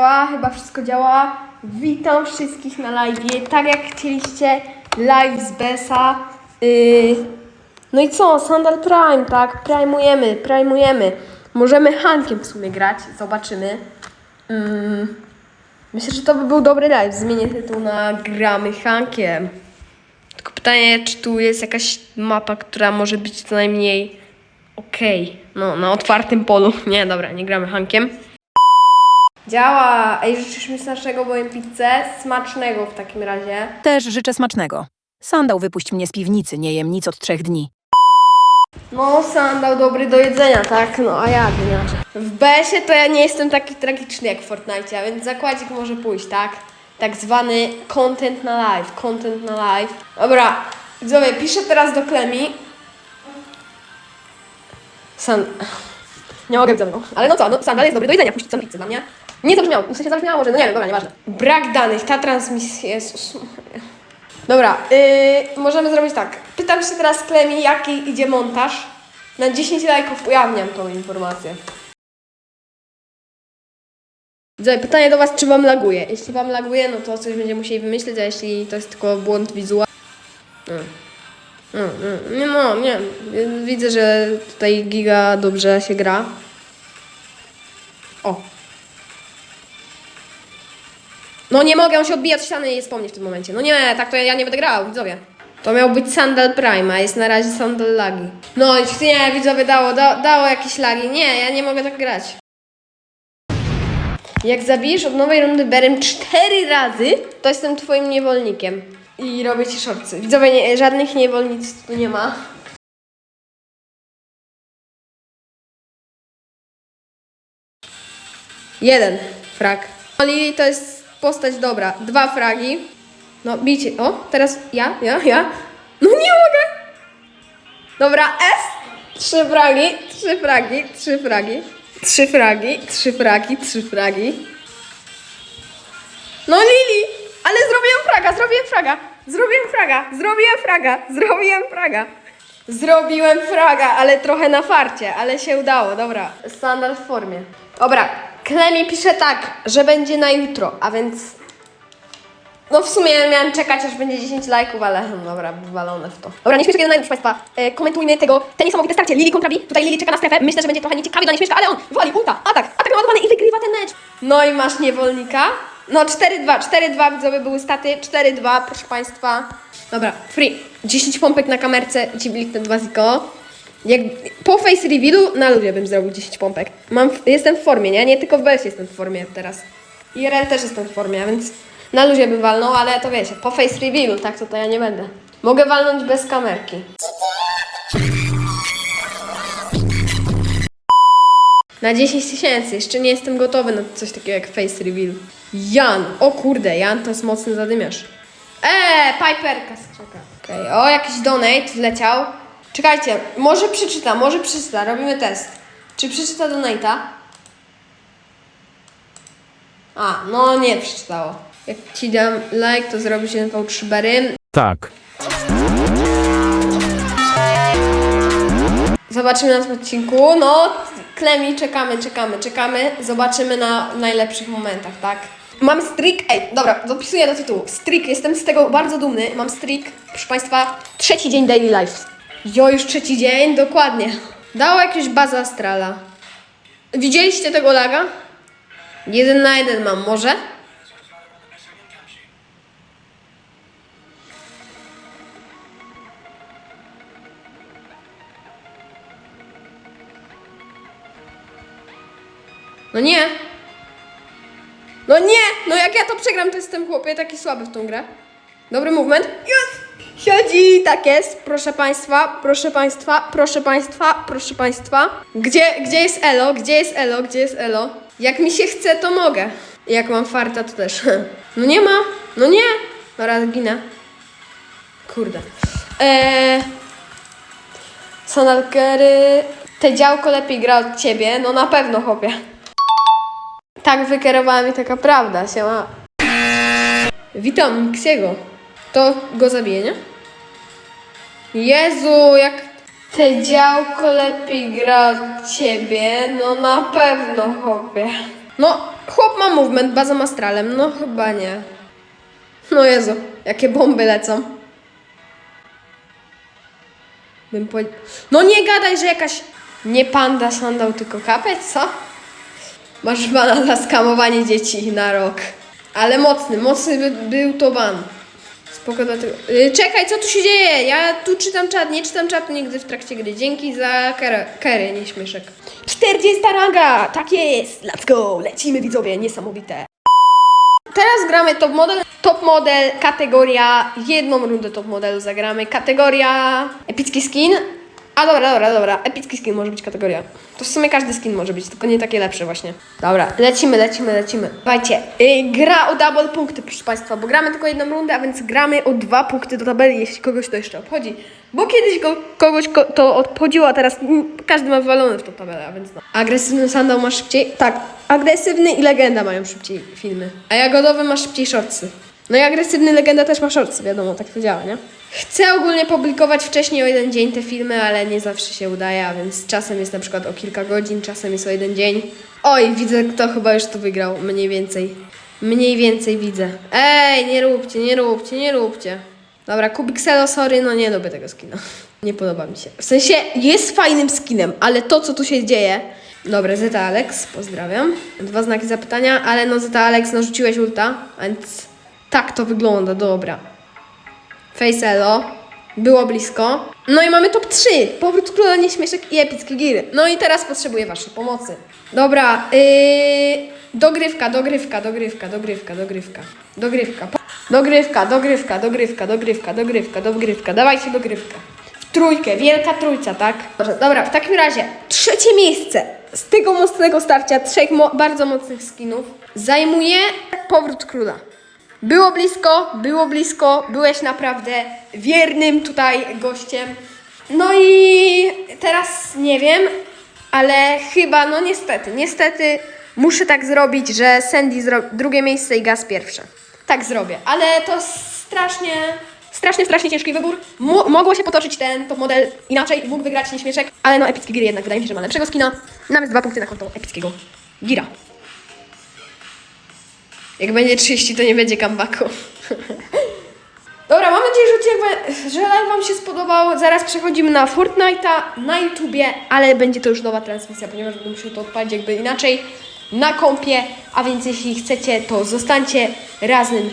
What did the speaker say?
Działa, chyba wszystko działa. Witam wszystkich na live. Tak jak chcieliście, live z Besa. Yy, no i co? Sandal Prime, tak? Primujemy, primujemy. Możemy Hankiem w sumie grać. Zobaczymy. Mm, myślę, że to by był dobry live. Zmienię tytuł na Gramy Hankiem. Tylko pytanie, czy tu jest jakaś mapa, która może być co najmniej okej. No, na otwartym polu. Nie, dobra, nie gramy Hankiem. Działa! Ej, życzysz mi smacznego, bo jem pizzę? Smacznego w takim razie. Też życzę smacznego. Sandał wypuść mnie z piwnicy, nie jem nic od trzech dni. No, sandał dobry do jedzenia, tak? No, a jak inaczej? W BS-ie to ja nie jestem taki tragiczny jak w Fortnite, a więc zakładzik może pójść, tak? Tak zwany content na live, content na live. Dobra, widzowie, piszę teraz do Klemi. San... Nie mogę ze mną. Ale no co, no sandal jest dobry do jedzenia, puścić sam pizzę dla mnie. Nie zabrzmiało, w sensie zabrzmiało, że no nie wiem, dobra, nieważne. Brak danych, ta transmisja, Jezus Maria. Dobra, yy, możemy zrobić tak. Pytam się teraz Klemi, jaki idzie montaż. Na 10 lajków ujawniam tą informację. Widzowie, pytanie do Was, czy Wam laguje? Jeśli Wam laguje, no to coś będziemy musieli wymyślić, a jeśli to jest tylko błąd wizualny... No. No, no, nie, no, nie. Widzę, że tutaj giga dobrze się gra. No nie mogę, on się odbija od ściany i jest po w tym momencie. No nie, tak to ja, ja nie będę grał, widzowie. To miał być Sandal Prime, a jest na razie Sandal Lagi. No nie, widzowie, dało, da, dało jakieś lagi. Nie, ja nie mogę tak grać. Jak zabijesz od nowej rundy Berem cztery razy, to jestem twoim niewolnikiem. I robię ci szorcy. Widzowie, nie, żadnych niewolnic tu nie ma. Jeden frag. Lili to jest postać dobra. Dwa fragi. No, bijcie. O, teraz ja, ja, ja. No nie mogę. Dobra, S. Trzy fragi, trzy fragi, trzy fragi. Trzy fragi, trzy fragi, trzy fragi. No Lili! Ale zrobiłem fraga, zrobiłem fraga. Zrobiłem fraga, zrobiłem fraga, zrobiłem fraga. Zrobiłem fraga, ale trochę na farcie, ale się udało, dobra. Standard w formie. Dobra, Klemi pisze tak, że będzie na jutro, a więc... No w sumie miałem czekać, aż będzie 10 lajków, ale no dobra, wywalone w to. Dobra, nie śmieszka jeden proszę Państwa. E, komentujmy tego, te niesamowite starcie. Lili kontra Bi. Tutaj Lili czeka na strefę. Myślę, że będzie trochę nieciekawie dla nieśmieszka, ale on wali ulta, atak, atak naładowany i wygrywa ten mecz. No i masz niewolnika. No 4-2, 4-2 widzowie były staty, 4-2, proszę Państwa. Dobra, free. 10 pompek na kamerce i Ci wliknę 2 ziko. Jak po face revealu na ludzie bym zrobił 10 pompek. Mam, jestem w formie, nie? Nie tylko w BS jestem w formie teraz. IRL też jestem w formie, a więc na luzie bym walnął, ale to wiecie, po face revealu, tak to, to ja nie będę. Mogę walnąć bez kamerki. Na 10 tysięcy, jeszcze nie jestem gotowy na coś takiego jak face reveal. Jan, o kurde, Jan to jest mocny zadymiarz. Eee, Piperka skrzeka. Okej, o, jakiś donate wleciał. Czekajcie, może przeczyta, może przeczyta, robimy test. Czy przeczyta donate'a? A, no nie przeczytało. Jak ci dam like, to zrobi się V3 Berry. Tak. Zobaczymy na tym odcinku. No, Klemi, czekamy, czekamy, czekamy. Zobaczymy na najlepszych momentach, tak? Mam streak, ej, dobra, dopisuję do tytułu. Streak, jestem z tego bardzo dumny. Mam streak, proszę Państwa, trzeci dzień daily life. Jo, już trzeci dzień, dokładnie. Dało jakieś baza astrala. Widzieliście tego laga? Jeden na jeden mam, może? No nie. No nie! No jak ja to przegram, to jestem chłopie taki słaby w tą grę. Dobry movement. Siedzi, tak jest. Proszę Państwa, proszę Państwa, proszę Państwa, proszę Państwa. Gdzie, gdzie jest Elo? Gdzie jest Elo? Gdzie jest Elo? Jak mi się chce, to mogę. Jak mam farta, to też. No nie ma. No nie. Dobra, ginę. Kurde. Eee... Sonalkery... Te działko lepiej gra od ciebie? No na pewno, chłopie. Tak wykierowała mi taka prawda, siema. Witam Mixiego. To go zabije, nie? Jezu, jak te działko lepiej gra od ciebie, no na pewno, chłopie. No, chłop ma movement bazą astralem. No chyba nie. No Jezu, jakie bomby lecą. Bym po... No nie gadaj, że jakaś... Nie panda sandał, tylko kapeć, co? Masz bana za skamowanie dzieci na rok. Ale mocny, mocny by, był to ban. Spoko dlatego... Yy, czekaj, co tu się dzieje? Ja tu czytam czat, nie czytam czatu nigdy w trakcie gry. Dzięki za karę, karę nie śmieszek. 40 ranga! Tak jest! Let's go! Lecimy widzowie, niesamowite. Teraz gramy top model. Top model, kategoria, jedną rundę top modelu zagramy. Kategoria epicki skin. A dobra, dobra, dobra. Epicki skin może być kategoria. To w sumie każdy skin może być, tylko nie takie lepsze właśnie. Dobra, lecimy, lecimy, lecimy. Słuchajcie, yy, gra o double punkty, proszę Państwa, bo gramy tylko jedną rundę, a więc gramy o dwa punkty do tabeli, jeśli kogoś to jeszcze obchodzi. Bo kiedyś go, kogoś ko, to obchodziło, a teraz mm, każdy ma wywalony w tą tabelę, a więc no. Agresywny sandał ma szybciej? Tak, agresywny i legenda mają szybciej filmy. A jagodowy ma szybciej shortsy. No i agresywny legenda też ma shortsy, wiadomo, tak to działa, nie? Chcę ogólnie publikować wcześniej o jeden dzień te filmy, ale nie zawsze się udaje, a więc czasem jest na przykład o kilka godzin, czasem jest o jeden dzień. Oj, widzę kto chyba już tu wygrał, mniej więcej. Mniej więcej widzę. Ej, nie róbcie, nie róbcie, nie róbcie. Dobra, Kubikselo, sorry, no nie lubię tego skina. Nie podoba mi się. W sensie jest fajnym skinem, ale to co tu się dzieje... Dobra, Zeta Alex, pozdrawiam. Dwa znaki zapytania, ale no Zeta Alex, narzuciłeś ulta, więc tak to wygląda, dobra. Faceelo. Było blisko. No i mamy top 3. Powrót króla nieśmieszek i epickie giry. No i teraz potrzebuję waszej pomocy. Dobra, yy, dogrywka, dogrywka, dogrywka, dogrywka, dogrywka. Dogrywka. Po- Dogrywka, dogrywka, dogrywka, dogrywka, dogrywka, dogrywka. Dawajcie dogrywkę. W trójkę, wielka trójca, tak? Dobra, w takim razie trzecie miejsce z tego mocnego starcia trzech mo- bardzo mocnych skinów zajmuje powrót króla. Było blisko, było blisko, byłeś naprawdę wiernym tutaj gościem. No i teraz nie wiem, ale chyba, no niestety, niestety muszę tak zrobić, że Sandy zro- drugie miejsce i Gaz pierwsze. Tak zrobię, ale to strasznie, strasznie, strasznie ciężki wybór. Mo- mogło się potoczyć ten top model inaczej, mógł wygrać nieśmieszek, ale no epicki Gir jednak wydaje mi się, że ma lepszego skina. Nawet dwa punkty na konto epickiego Gira. Jak będzie 30, to nie będzie comebacku. Dobra, mam nadzieję, że, odcinek, że live Wam się spodobał. Zaraz przechodzimy na Fortnite'a na YouTubie, ale będzie to już nowa transmisja, ponieważ będę musiał to odpalić jakby inaczej na kompie. A więc jeśli chcecie, to zostańcie razem